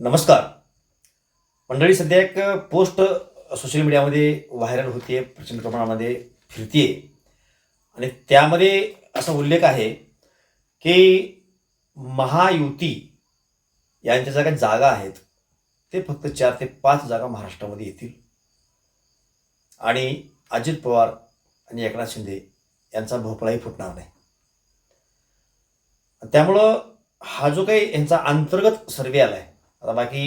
नमस्कार. मंडळी सध्या एक पोस्ट सोशल मीडियामध्ये व्हायरल होते प्रचंड प्रमाणामध्ये फिरते आणि त्यामध्ये असा उल्लेख आहे की महायुती यांच्या ज्या काही जागा आहेत ते फक्त चार ते पाच जागा महाराष्ट्रामध्ये येतील. आणि अजित पवार आणि एकनाथ शिंदे यांचा भोपळाही फुटणार नाही. त्यामुळं हा जो काही यांचा अंतर्गत सर्वे आला आहे आता बाकी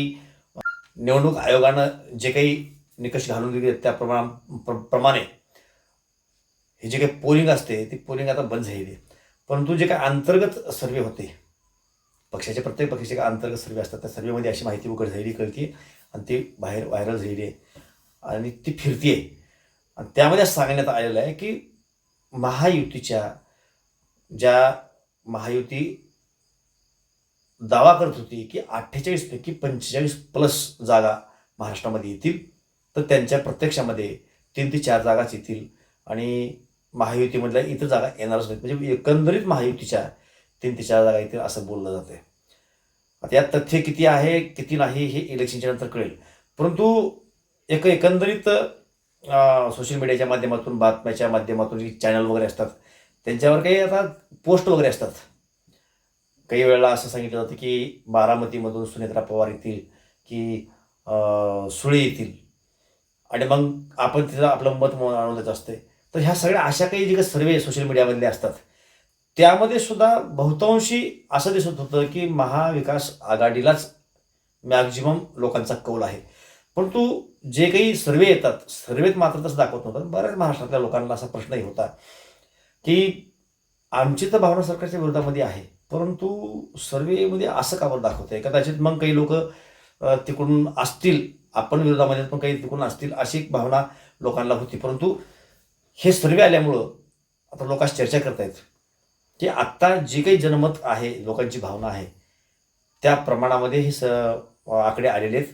निवडणूक आयोगानं जे काही निकष घालून दिले त्या प्रमाण प्र- प्रमाणे हे जे काही पोलिंग असते ती पोलिंग आता बंद झालेली आहे. परंतु जे काही अंतर्गत सर्वे होते पक्षाचे प्रत्येक पक्षाचे काही अंतर्गत सर्वे असतात त्या सर्वेमध्ये अशी माहिती उघड झालेली कळते आणि ती बाहेर व्हायरल झालेली आहे आणि ती फिरती आहे आणि त्यामध्ये सांगण्यात आलेलं आहे की महायुतीच्या ज्या महायुती दावा करत होती की अठ्ठेचाळीसपैकी पंचेचाळीस प्लस जागा महाराष्ट्रामध्ये येतील तर त्यांच्या प्रत्यक्षामध्ये तीन ते चार जागाच येतील. आणि महायुतीमधल्या इतर जागा येणारच नाहीत. म्हणजे एकंदरीत महायुतीच्या तीन ते चार जागा येतील असं बोललं जाते आता यात तथ्य किती आहे किती नाही हे इलेक्शनच्या नंतर कळेल. परंतु एक एकंदरीत सोशल मीडियाच्या माध्यमातून बातम्याच्या माध्यमातून चॅनल वगैरे असतात त्यांच्यावर काही आता पोस्ट वगैरे असतात. काही वेळेला असं सांगितलं जातं की बारामतीमधून सुनेत्रा पवार येतील की सुळे येतील. आणि मग आपण तिथं आपलं मत आणून असते. तर ह्या सगळ्या अशा काही जे काही सर्वे सोशल मीडियामधले असतात त्यामध्ये सुद्धा बहुतांशी असं दिसत होतं की महाविकास आघाडीलाच मॅक्झिमम लोकांचा कौल आहे. परंतु जे काही सर्वे येतात सर्वेत मात्र तसं दाखवत नव्हतं. बऱ्याच महाराष्ट्रातल्या लोकांना असा प्रश्नही होता की आमची तर भावना सरकारच्या विरोधामध्ये आहे. परंतु सर्वेमध्ये असं का बरं दाखवत आहे कदाचित मग काही लोक तिकडून असतील आपण विरोधामध्ये पण काही तिकडून असतील अशी एक भावना लोकांना होती. परंतु हे सर्वे आल्यामुळं आता लोकांस चर्चा करतायत की आत्ता जे काही जनमत आहे लोकांची भावना आहे त्या प्रमाणामध्ये हे स आकडे आलेले आहेत.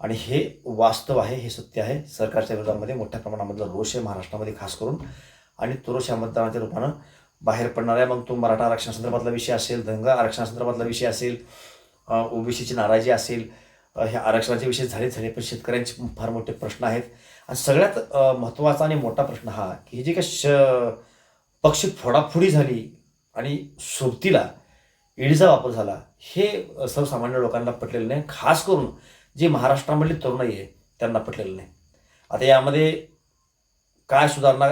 आणि हे वास्तव आहे हे सत्य आहे. सरकारच्या विरोधामध्ये मोठ्या प्रमाणामधला रोष आहे महाराष्ट्रामध्ये खास करून. आणि तो रोष या मतदानाच्या रूपानं बाहेर पडणार आहे. मग तो मराठा आरक्षणासंदर्भातला विषय असेल धनगर आरक्षणासंदर्भातला विषय असेल ओबीसीची नाराजी असेल हे ह्या आरक्षणाचे विषय झाले झाले पण शेतकऱ्यांचे फार मोठे प्रश्न आहेत. आणि सगळ्यात महत्त्वाचा आणि मोठा प्रश्न हा की हे जे काही श पक्ष फोडाफोडी झाली आणि सोबतीला ईडीचा वापर झाला हे सर्वसामान्य लोकांना पटलेलं नाही. खास करून जे महाराष्ट्रामधली तरुणाई आहे त्यांना पटलेलं नाही. आता यामध्ये काय सुधारणा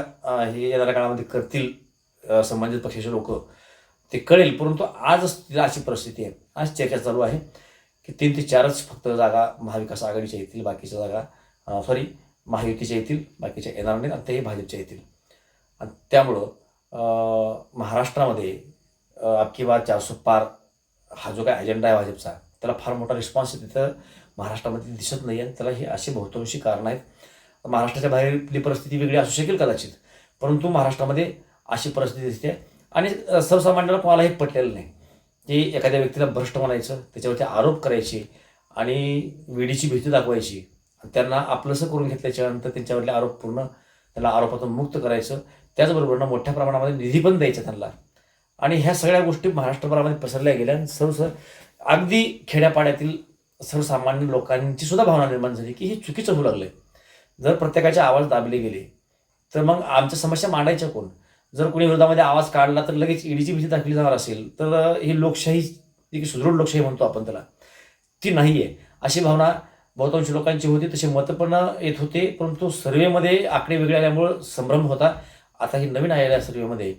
हे येणाऱ्या काळामध्ये करतील संबंधित पक्षाचे लोक ते कळेल परंतु आजच तिला अशी परिस्थिती आहे आज चर्चा चालू आहे की तीन ते चारच फक्त जागा महाविकास आघाडीच्या येतील बाकीच्या जागा सॉरी महायुतीच्या येतील बाकीच्या येणार नाहीत आणि तेही भाजपच्या येतील आणि त्यामुळं महाराष्ट्रामध्ये अ, अबकी बार चारसो पार हा जो काय अजेंडा आहे भाजपचा त्याला फार मोठा रिस्पॉन्स तिथं महाराष्ट्रामध्ये दिसत नाही आणि त्याला ही अशी बहुतांशी कारणं आहेत. महाराष्ट्राच्या बाहेरली परिस्थिती वेगळी असू शकेल कदाचित परंतु महाराष्ट्रामध्ये अशी परिस्थिती दिसते. आणि सर्वसामान्याला कोणाला हे पटलेलं नाही की एखाद्या व्यक्तीला भ्रष्ट म्हणायचं त्याच्यावरती आरोप करायचे आणि वेडीची भीती दाखवायची. आणि त्यांना आपलंसं करून घेतल्याच्यानंतर त्यांच्यावरले आरोप पूर्ण त्याला आरोपातून मुक्त करायचं. त्याचबरोबर मोठ्या प्रमाणामध्ये निधी पण द्यायचा त्यांना. आणि ह्या सगळ्या गोष्टी महाराष्ट्रभरामध्ये पसरल्या गेल्या आणि सर्व अगदी खेड्यापाड्यातील सर्वसामान्य लोकांची सुद्धा भावना निर्माण झाली की हे चुकीचं होऊ लागलं जर प्रत्येकाचे आवाज दाबले गेले तर मग आमच्या समस्या मांडायच्या कोण? जर कोणी विरोधामध्ये आवाज काढला तर लगेच ईडीची भीती दाखवली जाणार असेल. तर ही लोकशाही जी की सुदृढ लोकशाही म्हणतो आपण त्याला ती नाही आहे अशी भावना बहुतांश लोकांची होती तसे मतं पण येत होते परंतु सर्वेमध्ये आकडे वेगळे आल्यामुळं संभ्रम होता. आता ही नवीन आलेल्या सर्वेमध्ये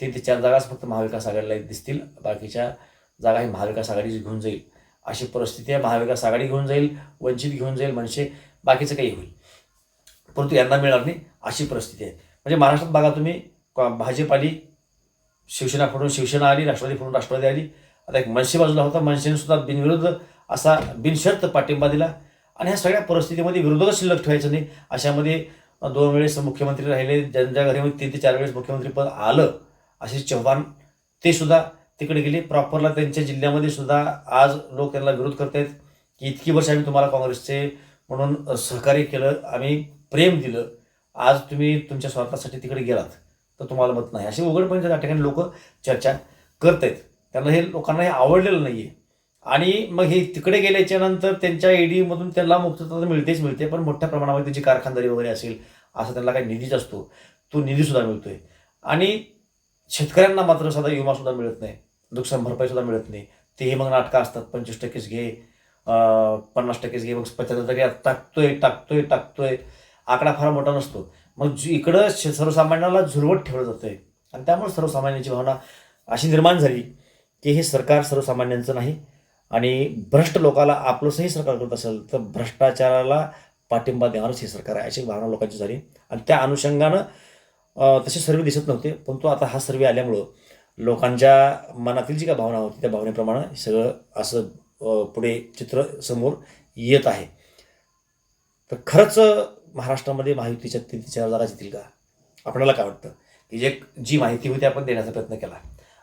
तीन ते चार जागाच फक्त महाविकास आघाडीला दिसतील बाकीच्या जागा ही महाविकास आघाडी घेऊन जाईल. अशी परिस्थिती आहे महाविकास आघाडी घेऊन जाईल वंचित घेऊन जाईल म्हणजे बाकीचं काही होईल. परंतु यांना मिळणार नाही अशी परिस्थिती आहे. म्हणजे महाराष्ट्रात बघा तुम्ही भाजप आली शिवसेना फोडून शिवसेना आली राष्ट्रवादी फोडून राष्ट्रवादी आली. आता एक मनसे बाजूला होता मनसेने सुद्धा बिनविरुद्ध असा बिनशर्त पाठिंबा दिला. आणि ह्या सगळ्या परिस्थितीमध्ये विरोधकच शिल्लक ठेवायचं नाही. अशामध्ये दोन वेळेस मुख्यमंत्री राहिले ज्यांच्या घरी तीन ते चार वेळेस मुख्यमंत्री पद आलं असे चव्हाण ते सुद्धा तिकडे गेले. प्रॉपरला त्यांच्या जिल्ह्यामध्ये सुद्धा आज लोक त्यांना विरोध करत आहेत की इतकी वर्ष आम्ही तुम्हाला काँग्रेसचे म्हणून सहकार्य केलं आम्ही प्रेम दिलं. आज तुम्ही तुमच्या स्वार्थासाठी तिकडे गेलात. तर तुम्हाला मत नाही. असे उघडपणे त्या ठिकाणी लोक चर्चा करत आहेत त्यांना हे लोकांना हे आवडलेलं नाही आहे आणि मग हे तिकडे गेल्याच्यानंतर त्यांच्या ईडीमधून त्यांना मुक्तता तर मिळतेच मिळते पण मोठ्या प्रमाणामध्ये त्याची कारखानदारी वगैरे असेल असा त्यांना काही निधीच असतो. तो निधीसुद्धा मिळतो आहे आणि शेतकऱ्यांना मात्र साधा विमासुद्धा मिळत नाही. नुकसान भरपाईसुद्धा मिळत नाही. ते हे मग नाटकं असतात. पंचवीस टक्केच घे पन्नास टक्केच घे मग पंच्याहत्तर टक्के टाकतोय टाकतोय टाकतोय. आकडा फार मोठा नसतो. मग इकडं सर्वसामान्याला झुरवत ठेवलं जातंय. आणि त्यामुळे सर्वसामान्यांची भावना अशी निर्माण झाली की हे सरकार सर्वसामान्यांचं नाही. आणि भ्रष्ट लोकाला आपलंसंही सरकार करत असेल तर भ्रष्टाचाराला पाठिंबा देणारच हे सरकार आहे अशी भावना लोकांची झाली. आणि त्या अनुषंगानं तसे सर्वे दिसत नव्हते परंतु आता हा सर्वे आल्यामुळं लोकांच्या मनातील जी काय भावना होती त्या भावनेप्रमाणे सगळं असं पुढे चित्र समोर येत आहे. तर खरंच महाराष्ट्रामध्ये महायुतीच्या तिथे ते चार जागा येतील का? आपल्याला काय वाटतं? की जे जी माहिती होती आपण देण्याचा प्रयत्न केला.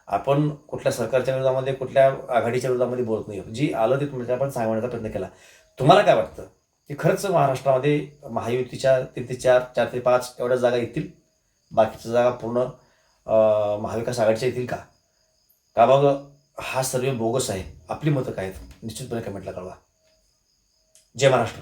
आपण कुठल्या सरकारच्या विरोधामध्ये कुठल्या आघाडीच्या विरोधामध्ये बोलत नाही जी आलं ते तुम्हाला आपण सांगण्याचा प्रयत्न केला. तुम्हाला काय वाटतं? की खरंच महाराष्ट्रामध्ये महायुतीच्या तीन ते चार चार ते पाच एवढ्या जागा येतील? बाकीच्या जागा पूर्ण महाविकास आघाडीच्या येतील का? का मग हा सर्व बोगस आहे. आपली मतं काय आहेत? निश्चितपणे कमेंटला कळवा. जय महाराष्ट्र.